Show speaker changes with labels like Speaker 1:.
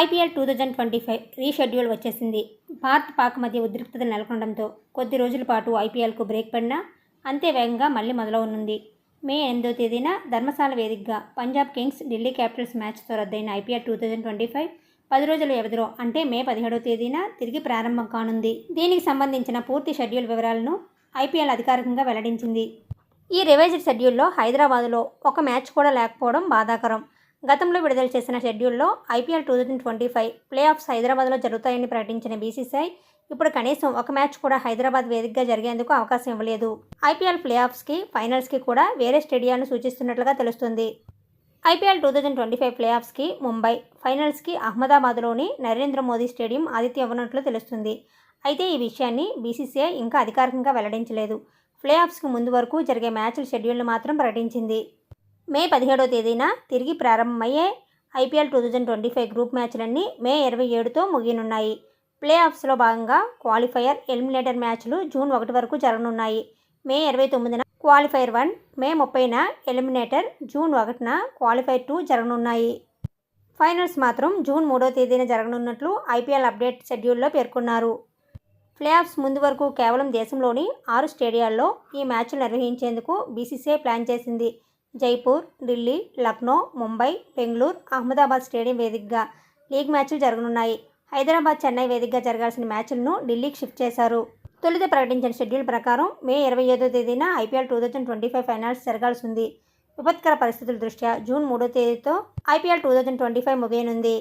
Speaker 1: IPL two thousand twenty five reschedule వచ్చేసింది. భారత్ పాక్ మధ్య ఉద్రిక్తత నెలకొనడంతో కొద్ది రోజుల పాటు ఐపీఎల్కు బ్రేక్ పడినా అంతే వేగంగా మళ్ళీ మొదలవనుంది. మే ఎనిమిదో తేదీన ధర్మశాల వేదికగా పంజాబ్ కింగ్స్ ఢిల్లీ క్యాపిటల్స్ మ్యాచ్తో రద్దయిన IPL two thousand twenty five పది రోజుల వ్యవధిలో అంటే మే పదిహేడో తేదీన తిరిగి ప్రారంభం కానుంది. దీనికి సంబంధించిన పూర్తి షెడ్యూల్ వివరాలను ఐపీఎల్ అధికారికంగా వెల్లడించింది. ఈ రివైజ్డ్ షెడ్యూల్లో హైదరాబాదులో ఒక మ్యాచ్ కూడా లేకపోవడం బాధాకరం. గతంలో విడుదల చేసిన షెడ్యూల్లో IPL two thousand twenty five playoffs హైదరాబాద్లో జరుగుతాయని ప్రకటించిన బీసీసీఐ ఇప్పుడు కనీసం ఒక మ్యాచ్ కూడా హైదరాబాద్ వేదికగా జరిగేందుకు అవకాశం ఇవ్వలేదు. ఐపీఎల్ ప్లే ఆఫ్స్కి ఫైనల్స్కి కూడా వేరే స్టేడియాలను సూచిస్తున్నట్లుగా తెలుస్తుంది. IPL two thousand twenty five play ఆఫ్స్కి Mumbai ఫైనల్స్కి అహ్మదాబాద్లోని నరేంద్ర మోదీ స్టేడియం ఆదిత్య ఇవ్వనున్నట్లు తెలుస్తుంది. అయితే ఈ విషయాన్ని బీసీసీఐ ఇంకా అధికారికంగా వెల్లడించలేదు. ప్లే ఆఫ్స్కి ముందు వరకు జరిగే మ్యాచ్ల షెడ్యూల్ను మాత్రం ప్రకటించింది. మే పదిహేడో తేదీన తిరిగి ప్రారంభమయ్యే IPL two thousand twenty five group మ్యాచ్లన్నీ మే ఇరవై ఏడుతో ముగియనున్నాయి. ప్లే ఆఫ్స్లో భాగంగా క్వాలిఫైయర్ ఎలిమినేటర్ మ్యాచ్లు జూన్ ఒకటి వరకు జరగనున్నాయి. మే ఇరవై తొమ్మిదిన క్వాలిఫైర్ వన్ మే ముప్పైన ఎలిమినేటర్ జూన్ ఒకటిన క్వాలిఫైర్ టూ జరగనున్నాయి. ఫైనల్స్ మాత్రం జూన్ మూడో తేదీన జరగనున్నట్లు ఐపీఎల్ అప్డేట్ షెడ్యూల్లో పేర్కొన్నారు. ప్లే ఆఫ్స్ ముందు వరకు కేవలం దేశంలోని ఆరు స్టేడియాల్లో ఈ మ్యాచ్లు నిర్వహించేందుకు బీసీసీఐ ప్లాన్ చేసింది. జైపూర్ ఢిల్లీ లక్నో ముంబై బెంగళూరు అహ్మదాబాద్ స్టేడియం వేదికగా లీగ్ మ్యాచ్లు జరగనున్నాయి. హైదరాబాద్ చెన్నై వేదికగా జరగాల్సిన మ్యాచ్లను ఢిల్లీకి షిఫ్ట్ చేశారు. తొలుత ప్రకటించిన షెడ్యూల్ ప్రకారం మే ఇరవై ఐదో తేదీన IPL two thousand twenty five finals జరగాల్సి ఉంది విపత్కర పరిస్థితుల దృష్ట్యా జూన్ మూడో తేదీతో IPL two thousand twenty five ముగియనుంది.